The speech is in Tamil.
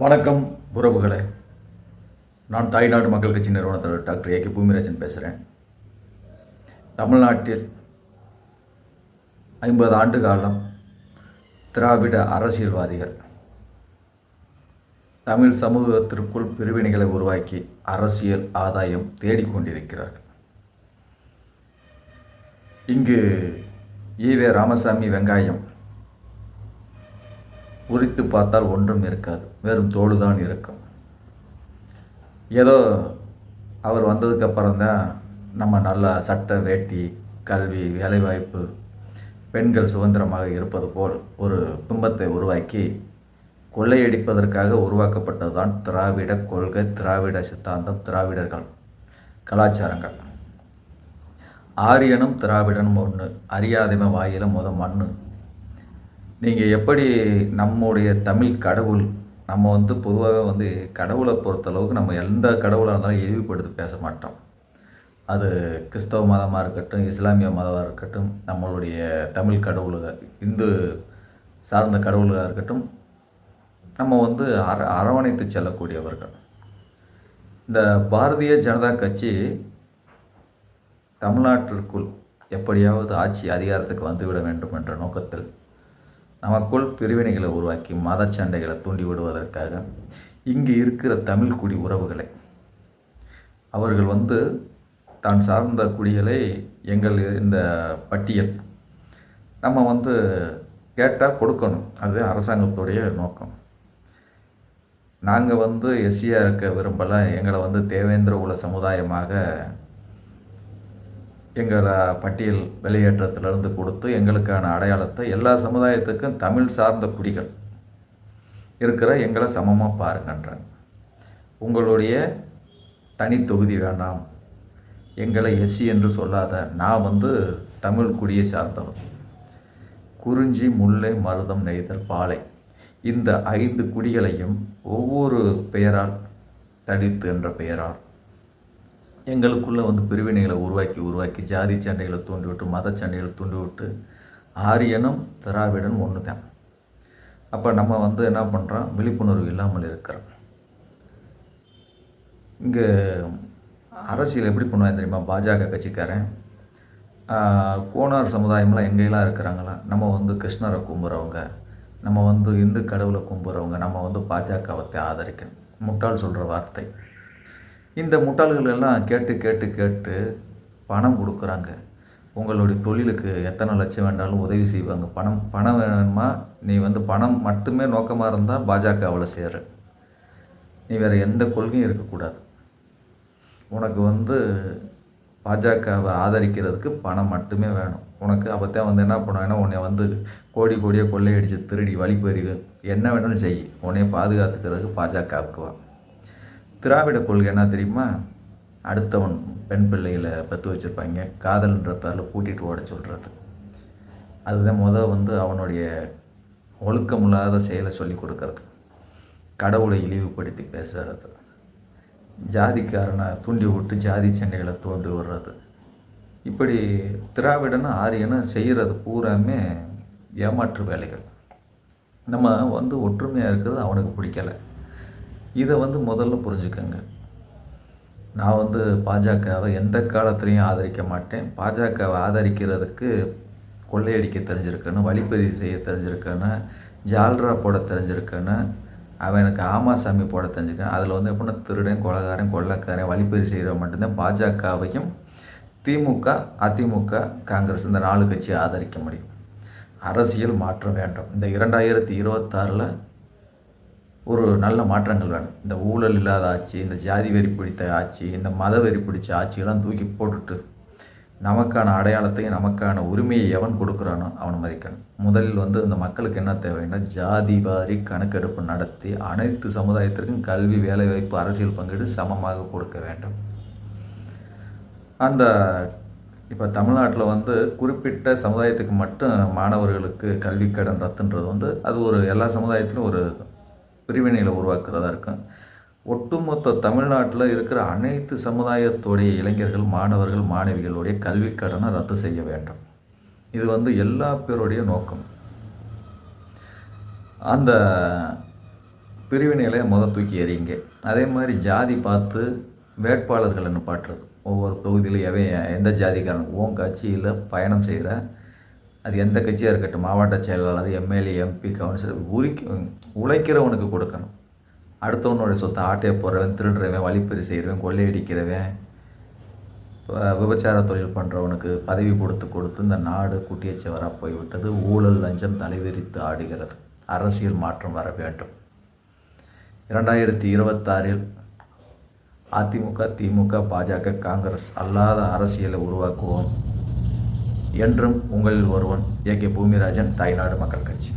வணக்கம். உறவுகளே நான் தாய்நாடு மக்கள் கட்சி நிறுவனத்தோட டாக்டர் ஏ கே பூமிராஜன் பேசுகிறேன் தமிழ்நாட்டில் ஐம்பது ஆண்டு காலம் திராவிட அரசியல்வாதிகள் தமிழ் சமூகத்திற்குள் பிரிவினைகளை உருவாக்கி அரசியல் ஆதாயம் தேடிக்கொண்டிருக்கிறார்கள். இங்கு ஈவே ராமசாமி வெங்காயம் உரித்து பார்த்தால் ஒன்றும் இருக்காது. வெறும் தோடு தான் இருக்கும். ஏதோ அவர் வந்ததுக்கப்புறம் தான் நம்ம நல்லா சட்ட வேட்டி கல்வி வேலைவாய்ப்பு பெண்கள் சுதந்திரமாக இருப்பது போல் ஒரு பிம்பத்தை உருவாக்கி கொள்ளையடிப்பதற்காக உருவாக்கப்பட்டது தான் திராவிட கொள்கை திராவிட சித்தாந்தம் திராவிடர்கள் கலாச்சாரங்கள். ஆரியனும் திராவிடனும் ஒன்று அறியாதவன் வாயிலும் முத மண்ணு. நீங்கள் எப்படி நம்முடைய தமிழ் கடவுள் நம்ம வந்து பொதுவாக வந்து கடவுளை பொறுத்தளவுக்கு நம்ம எந்த கடவுளாக இருந்தாலும் இழிவுபடுத்தி பேச மாட்டோம். அது கிறிஸ்தவ மதமாக இருக்கட்டும் இஸ்லாமிய மதமாக இருக்கட்டும் நம்மளுடைய தமிழ் கடவுளுக இந்து சார்ந்த கடவுளாக இருக்கட்டும் நம்ம வந்து அர அரவணைத்து செல்லக்கூடியவர்கள். இந்த பாரதிய ஜனதா கட்சி தமிழ்நாட்டிற்குள் எப்படியாவது ஆட்சி அதிகாரத்துக்கு வந்துவிட வேண்டும் என்ற நோக்கத்தில் நமக்குள் பிரிவினைகளை உருவாக்கி மத சண்டைகளை தூண்டி விடுவதற்காக இங்கு இருக்கிற தமிழ் குடி உறவுகளை. அவர்கள் வந்து தான் சார்ந்த குடிகளை எங்கள் இந்த பட்டியல் நம்ம வந்து கேட்டால் கொடுக்கணும். அது அரசாங்கத்துடைய நோக்கம். நாங்கள் வந்து எஸ்சியாக இருக்க விரும்பலை. எங்களை வந்து தேவேந்திர குல சமுதாயமாக எங்களை பட்டியல் வெளியேற்றத்திலிருந்து கொடுத்து எங்களுக்கான அடையாளத்தை எல்லா சமுதாயத்துக்கும் தமிழ் சார்ந்த குடிகள் இருக்கிற எங்களை சமமாக பாருங்கன்றாங்க. உங்களுடைய தனி தொகுதி வேண்டாம் எங்களை எஸ்சி என்று சொல்லாத நான் வந்து தமிழ் குடியை சார்ந்தவன். குறிஞ்சி முல்லை மருதம் நெய்தல் பாலை. இந்த ஐந்து குடிகளையும் ஒவ்வொரு பெயரால் தடித்து என்ற பெயரால் எங்களுக்குள்ளே வந்து பிரிவினைகளை உருவாக்கி உருவாக்கி ஜாதி சண்டைகளை தூண்டிவிட்டு மத சண்டைகளை தூண்டிவிட்டு ஆரியனும் திராவிடனும் ஒன்று தான் அப்போ நம்ம வந்து என்ன பண்ணுறோம் விழிப்புணர்வு இல்லாமல் இருக்கிறோம். இங்கே அரசியல் எப்படி பண்ணுவாங்க தெரியுமா? பாஜக கட்சிக்காரன் கோனார் சமுதாயம்லாம் எங்கெல்லாம் இருக்கிறாங்களா? நம்ம வந்து கிருஷ்ணரை கும்புறவங்க நம்ம வந்து இந்து கடவுளை கும்புறவங்க நம்ம வந்து பாஜகவத்தை ஆதரிக்கணும். முட்டாள் சொல்கிற வார்த்தை. இந்த முட்டாள்கள் எல்லாம் கேட்டு கேட்டு கேட்டு பணம் கொடுக்குறாங்க. உங்களுடைய தொழிலுக்கு எத்தனை லட்சம் வேண்டாலும் உதவி செய்வாங்க. பணம் பணம் வேணுமா? நீ வந்து பணம் மட்டுமே நோக்கமாக இருந்தால் பாஜகவில் சேரு. நீ வேறு எந்த கொள்கையும் இருக்கக்கூடாது. உனக்கு வந்து பாஜகவை ஆதரிக்கிறதுக்கு பணம் மட்டுமே வேணும். உனக்கு அப்போத்தான் வந்து என்ன பண்ணுவாங்கன்னா உன்னை வந்து கோடி கோடியாக கொள்ளையடித்து திருடி வழிப்பறிவு. என்ன வேணாலும் செய். உன்னைய பாதுகாத்துக்கிறதுக்கு பாஜகவுக்கு வா. திராவிட கொள்கை என்ன தெரியுமா? அடுத்தவன் பெண் பிள்ளைகளை பத்து வச்சுருப்பாங்க. காதல்ன்ற பேரில் கூட்டிகிட்டு ஓட சொல்கிறது அதுதான் முதல் வந்து அவனுடைய ஒழுக்கமில்லாத செயலை சொல்லி கொடுக்கறது. கடவுளை இழிவுபடுத்தி பேசுறது. ஜாதிக்காரனை தூண்டி விட்டு ஜாதி சண்டைகளை தூண்டி விடுறது. இப்படி திராவிடனும் ஆரியனும் செய்கிறது பூராமே ஏமாற்று வேலைகள். நம்ம வந்து ஒற்றுமையாக இருக்கிறது அவனுக்கு பிடிக்கலை. இதை வந்து முதல்ல புரிஞ்சுக்கோங்க. நான் வந்து பாஜகவை எந்த காலத்துலேயும் ஆதரிக்க மாட்டேன். பாஜகவை ஆதரிக்கிறதுக்கு கொள்ளையடிக்க தெரிஞ்சிருக்கணும் வழிப்பதிவு செய்ய தெரிஞ்சிருக்கணும் ஜால்ரா போட தெரிஞ்சிருக்கணும் அவன் எனக்கு ஆமாசாமி போட தெரிஞ்சுக்கணும் அதில் வந்து எப்படின்னா திருடன் கொலகாரன் கொள்ளக்காரன் வழிப்பதிவு செய்கிறவன் மட்டும்தான் பாஜகவையும் திமுக அதிமுக காங்கிரஸ் இந்த நாலு கட்சியை ஆதரிக்க முடியும். அரசியல் மாற்றம் வேண்டும். இந்த இரண்டாயிரத்தி இருபத்தாறில் ஒரு நல்ல மாற்றங்கள் வேணும். இந்த ஊழல் இல்லாத ஆட்சி இந்த ஜாதி வெறி பிடித்த ஆட்சி இந்த மத வெறி பிடிச்ச ஆட்சியெல்லாம் தூக்கி போட்டுட்டு நமக்கான அடையாளத்தையும் நமக்கான உரிமையை எவன் கொடுக்குறானோ அவனை மதிக்கணும். முதலில் வந்து இந்த மக்களுக்கு என்ன தேவைன்னா ஜாதி வாரி கணக்கெடுப்பு நடத்தி அனைத்து சமுதாயத்திற்கும் கல்வி வேலைவாய்ப்பு அரசியல் பங்கீடு சமமாக கொடுக்க வேண்டும். அந்த இப்போ தமிழ்நாட்டில் வந்து குறிப்பிட்ட சமுதாயத்துக்கு மட்டும் மாணவர்களுக்கு கல்வி கடன் ரத்துன்றது வந்து அது ஒரு எல்லா சமுதாயத்திலும் ஒரு பிரிவினைகளை உருவாக்குறதா இருக்கும் ஒட்டுமொத்த தமிழ்நாட்டில் இருக்கிற அனைத்து சமுதாயத்துடைய இளைஞர்கள் மாணவர்கள் மாணவிகளுடைய கல்வி கடனை ரத்து செய்ய வேண்டும். இது வந்து எல்லா பேருடைய நோக்கம். அந்த பிரிவினைகளை முத தூக்கி எறியுங்க. அதே மாதிரி ஜாதி பார்த்து வேட்பாளர்கள் நிப்பாட்டுறது. ஒவ்வொரு தொகுதியிலும் எவன் எந்த ஜாதிக்காரன் உன் கட்சியில் பயணம் செய்கிற அது எந்த கட்சியாக இருக்கட்டும் மாவட்ட செயலாளர் எம்எல்ஏ எம்பி கவுன்சிலர் உரிக்க உழைக்கிறவனுக்கு கொடுக்கணும். அடுத்தவனுடைய சொத்தை ஆட்டையை போடுறவன் திருடுறவன் வழிப்பறி செய்கிறவன் கொள்ளையடிக்கிறவன் விபச்சார தொழில் பண்ணுறவனுக்கு பதவி கொடுத்து கொடுத்து இந்த நாடு குட்டியச்சவராக போய்விட்டது. ஊழல் லஞ்சம் தலைவிரித்து ஆடுகிறது. அரசியல் மாற்றம் வர வேண்டும். இரண்டாயிரத்தி இருபத்தாறில் அதிமுக திமுக பாஜக காங்கிரஸ் அல்லாத அரசியலை உருவாக்குவோம். என்றும் உங்களில் ஒருவன் ஏ கே பூமிராஜன் தாய்நாடு மக்கள் கட்சி.